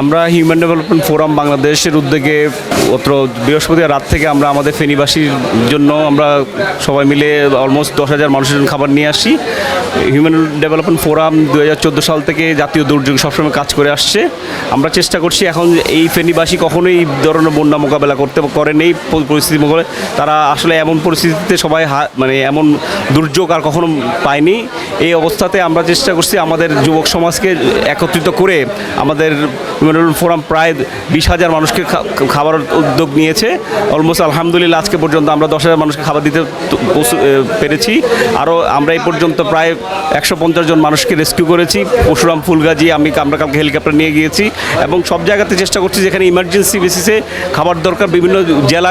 আমরা human development forum বাংলাদেশের উদ্যোগে অত্র বৃহস্পতিবার রাত থেকে আমরা আমাদের ফেনীবাসীর জন্য আমরা সবাই মিলে অলমোস্ট দশ হাজার মানুষের জন্য খাবার নিয়ে আসি। হিউম্যান ডেভেলপমেন্ট ফোরাম দু চোদ্দ সাল থেকে জাতীয় দুর্যোগ সবসময় কাজ করে আসছে। আমরা চেষ্টা করছি এখন এই ফেনীবাসী কখনোই এই ধরনের বন্যা মোকাবেলা করতে করেন এই পরিস্থিতি মোকাবেলা তারা আসলে এমন পরিস্থিতিতে সবাই মানে এমন দুর্যোগ আর কখনো পায়নি। এই অবস্থাতে আমরা চেষ্টা করছি আমাদের যুবক সমাজকে একত্রিত করে আমাদের হিউম্যান ফোরাম প্রায় বিশ হাজার মানুষকে খাবার উদ্যোগ নিয়েছে। অলমোস্ট আলহামদুলিল্লাহ আজকে পর্যন্ত আমরা দশ হাজার মানুষকে খাবার দিতে পেরেছি। আরও আমরা এই পর্যন্ত প্রায় একশো পঞ্চাশ জন মানুষকে রেস্কিউ করেছি। পরশুরাম ফুলগাজি, আমি আমরা কালকে হেলিকপ্টার নিয়ে গিয়েছি এবং সব জায়গাতে চেষ্টা করছি যেখানে ইমার্জেন্সি বেসিসে খাবার দরকার বিভিন্ন জেলা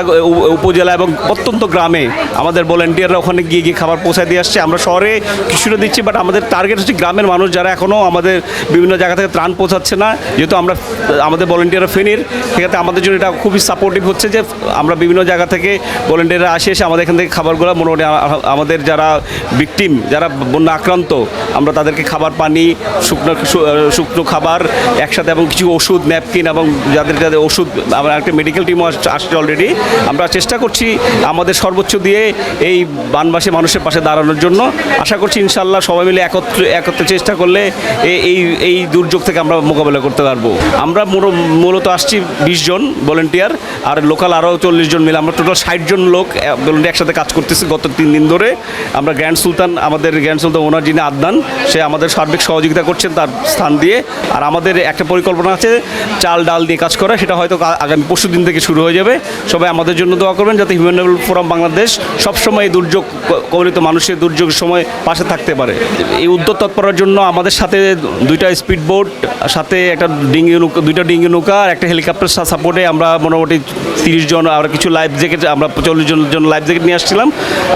উপজেলা এবং অত্যন্ত গ্রামে আমাদের ভলেন্টিয়াররা ওখানে গিয়ে গিয়ে খাবার পৌঁছায় দিয়ে আসছে। আমরা শহরে কিছুটা দিচ্ছি বাট আমাদের টার্গেট হচ্ছে গ্রামের মানুষ যারা এখনও আমাদের বিভিন্ন জায়গা থেকে ত্রাণ পৌঁছাচ্ছে না। যেহেতু আমরা আমাদের ভলেন্টিয়াররা ফেনীর। সেক্ষেত্রে আমাদের জন্য এটা খুবই সাপোর্টিভ হচ্ছে যে আমরা বিভিন্ন জায়গা থেকে ভলেন্টিয়াররা আসে, এসে আমাদের এখান থেকে খাবারগুলো মোটামুটি আমাদের যারা ভিকটিম যারা বন্যা আক্রান্ত, আমরা তাদেরকে খাবার, পানি, শুকনো শুকনো খাবার, একসাথে এবং কিছু ওষুধ ন্যাপকিন এবং যাদের যাদের ওষুধ, আমরা একটা মেডিকেল টিমও আসছে অলরেডি আমরা চেষ্টা করছি আমাদের সর্বোচ্চ দিয়ে এই বানবাসী মানুষের পাশে দাঁড়ানোর জন্য। আশা করছি ইনশাল্লাহ সবাই মিলে একত্রে একত্রে চেষ্টা করলে এই এই দুর্যোগ থেকে আমরা মোকাবেলা করতে পারব। আমরা মূল- মূলত আসছি বিশ জন ভলেন্টিয়ার আর লোকাল আরও চল্লিশ জন মিলে আমরা টোটাল ষাট জন লোক ভলেন্টিয়ার একসাথে কাজ করতেছি গত তিন দিন ধরে। আমরা গ্র্যান্ড সুলতান আমাদের গ্র্যান্ড সুলতান ওনার যিনি আদনান, সে আমাদের সার্বিক সহযোগিতা করছেন তার স্থান দিয়ে। আর আমাদের একটা পরিকল্পনা আছে, চাল ডাল দিয়ে কাজ করা, সেটা হয়তো আগামী পরশু দিন থেকে শুরু হয়ে যাবে। সবাই আমাদের জন্য দোয়া করবেন যাতে হিউম্যান ডেভেলপমেন্ট ফোরাম বাংলাদেশ সবসময় দুর্যোগ কবলিত মানুষের দুর্যোগের সময় পাশে থাকতে পারে। এই উদ্যোগ তৎপরার জন্য আমাদের সাথে দুইটা স্পিড বোট সাথে একটা ডিঙ্গি নৌকা দুইটা ডিঙ্গি নৌকা আর একটা হেলিকপ্টার সাপোর্টে আমরা মোটামুটি তিরিশ জন আর কিছু লাইফ জ্যাকেট আমরা চল্লিশ জন জন লাইফ জ্যাকেট নিয়ে আসছিলাম।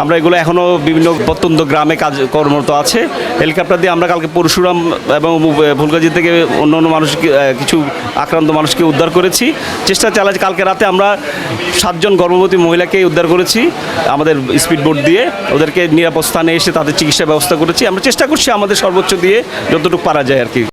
আমরা এগুলো এখনও বিভিন্ন প্রত্যন্ত গ্রামে কাজ কর্মরত আছে। হেলিকপ্টার দিয়ে আমরা কালকে পরশুরাম এবং ফুলগাজি থেকে অন্য অন্য মানুষকে আহ, কিছু আক্রান্ত মানুষকে উদ্ধার করেছি। চেষ্টা চালাচ্ছি কালকে রাতে আমরা সাতজন গর্ভবতী মহিলাকে উদ্ধার করেছি আমাদের স্পিড বোট দিয়ে। ওদেরকে নিরাপদ স্থানে এসে তাদের চিকিৎসা ব্যবস্থা করেছি। আমরা চেষ্টা করছি আমাদের সর্বোচ্চ দিয়ে যতটুকু পারা যায় আর কি।